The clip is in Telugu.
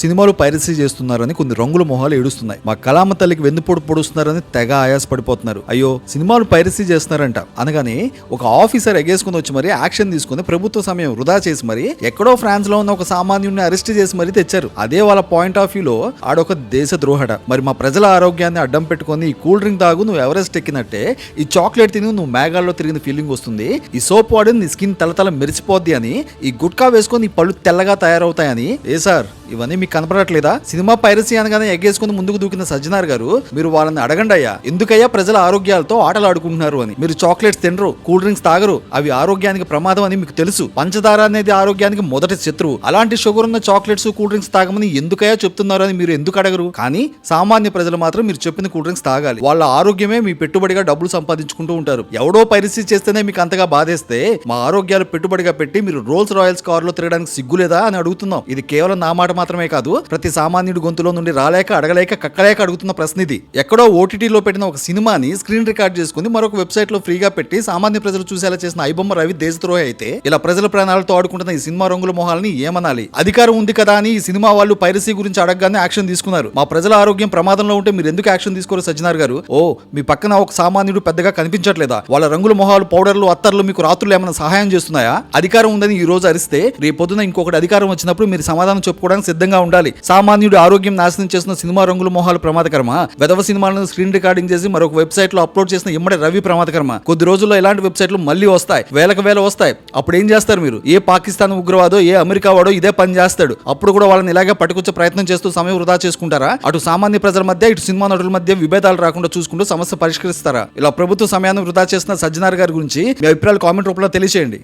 సినిమాలు పైరసీ చేస్తున్నారని కొన్ని రంగుల మొహాలు ఏడుస్తున్నాయి. మా కళామ తల్లికి వెన్నుపోటు పొడుస్తున్నారని తెగ ఆయాస పడిపోతున్నారు అయ్యో సినిమాలు పైరసీ చేస్తున్నారంట. అనగానే ఒక ఆఫీసర్ ఎగేసుకుని వచ్చి మరి యాక్షన్ తీసుకుని ప్రభుత్వ సమయం వృధా చేసి మరి ఎక్కడో ఫ్రాన్స్లో ఉన్న ఒక సామాన్యుడిని అరెస్ట్ చేసి మరి తెచ్చారు. అదే వాళ్ళ పాయింట్ ఆఫ్ వ్యూలో ఆడొక దేశ ద్రోహడ మరి మా ప్రజల ఆరోగ్యాన్ని అడ్డం పెట్టుకొని ఈ కూల్ డ్రింక్ తాగు నువ్వు ఎవరెస్ట్ ఎక్కినట్టే ఈ చాక్లెట్ తిని నువ్వు మేఘాల్లో తిరిగిన ఫీలింగ్ వస్తుంది ఈ సోప్ వాడి నీ స్కిన్ తలతల మెరిసిపోద్ది అని ఈ గుట్కా వేసుకొని నీ పళ్ళు తెల్లగా తయారవుతాయని. ఏ సార్? ఇవన్నీ మీకు కనపడట్లేదా? సినిమా పైరసీ అనగానే ఎగ్గేసుకుని ముందుకు దూకిన సజ్జనార్ గారు మీరు వాళ్ళని అడగండి అయ్యా ఎందుకయ్యా ప్రజల ఆరోగ్యాలతో ఆటలు ఆడుకుంటున్నారు అని. మీరు చాక్లెట్స్ తినరు కూల్ డ్రింక్స్ తాగరు. అవి ఆరోగ్యానికి ప్రమాదం అని మీకు తెలుసు. పంచదార అనేది ఆరోగ్యానికి మొదటి శత్రువు. అలాంటి షుగర్ ఉన్న చాక్లెట్స్ కూల్ డ్రింక్స్ తాగమని ఎందుకయ్యా చెప్తున్నారు అని మీరు ఎందుకు అడగరు? కానీ సామాన్య ప్రజలు మాత్రం మీరు చెప్పిన కూల్ డ్రింక్స్ తాగాలి. వాళ్ళ ఆరోగ్యమే మీ పెట్టుబడిగా డబ్బులు సంపాదించుకుంటూ ఉంటారు. ఎవడో పైరసీ చేస్తేనే మీకు అంతగా బాధేస్తే మా ఆరోగ్యాలు పెట్టుబడిగా పెట్టి మీరు రోల్స్ రాయల్స్ కారులో తిరగడానికి సిగ్గులేదా అని అడుగుతున్నాం. ఇది కేవలం నా మాట మాత్రమే కాదు ప్రతి సామాన్యుడి గొంతులో నుండి రాలేక అడగలేక కక్కలేక అడుగుతున్న ప్రశ్న ఇది. ఎక్కడో ఓటీటీలో పెట్టిన ఒక సినిమాని స్క్రీన్ రికార్డ్ చేసుకుని మరొక వెబ్సైట్లో ఫ్రీగా పెట్టి సామాన్య ప్రజలు చూసేలా చేసిన ఐబొమ్మ రవి దేశద్రోహి అయితే ఇలా ప్రజల ప్రాణాలతో ఆడుకుంటున్న ఈ సినిమా రంగుల మొహాలని ఏమనాలి? అధికారం ఉంది కదా అని ఈ సినిమా వాళ్ళు పైరసీ గురించి అడగగానే యాక్షన్ తీసుకున్నారు. మా ప్రజల ఆరోగ్యం ప్రమాదంలో ఉంటే మీరు ఎందుకు యాక్షన్ తీసుకోరు సజ్జనార్ గారు? ఓ మీ పక్కన ఒక సామాన్యుడు పెద్దగా కనిపించట్లేదా? వాళ్ళ రంగుల మొహాలు పౌడర్లు అత్తర్లు మీకు రాత్రులు ఏమైనా సహాయం చేస్తున్నాయా? అధికారం ఉందని ఈ రోజు అరిస్తే రేపు ఇంకొకటి అధికారం వచ్చినప్పుడు మీరు సమాధానం చెప్పుకోవడానికి సిద్ధంగా ఉండాలి. సామాన్యుడి ఆరోగ్యం నాశనం చేసిన సినిమా రంగుల మోహాలు ప్రమాదకరమా? వెదవ సినిమాలను స్క్రీన్ రికార్డింగ్ చేసి మరొక వెబ్సైట్లో అప్లోడ్ చేసిన ఇమ్మడి రవి ప్రమాదకరమా? కొద్ది రోజుల్లో ఇలాంటి వెబ్సైట్లు మళ్ళీ వస్తాయి. వేలకు వేల వస్తాయి. అప్పుడు ఏం చేస్తారు మీరు? ఏ పాకిస్తాన్ ఉగ్రవాదో ఏ అమెరికా వాడో ఇదే పని చేస్తాడు. అప్పుడు కూడా వాళ్ళని ఇలాగే పట్టుకొచ్చే ప్రయత్నం చేస్తూ సమయం వృధా చేసుకుంటారా? అటు సామాన్య ప్రజల మధ్య ఇటు సినిమా నటుల మధ్య విభేదాలు రాకుండా చూసుకుంటూ సమస్య పరిష్కరిస్తారా? ఇలా ప్రభుత్వ సమయాన్ని వృధా చేసిన సజ్జనార్ గారి గురించి మీ అభిప్రాయాలు కామెంట్ రూపంలో తెలియజేయండి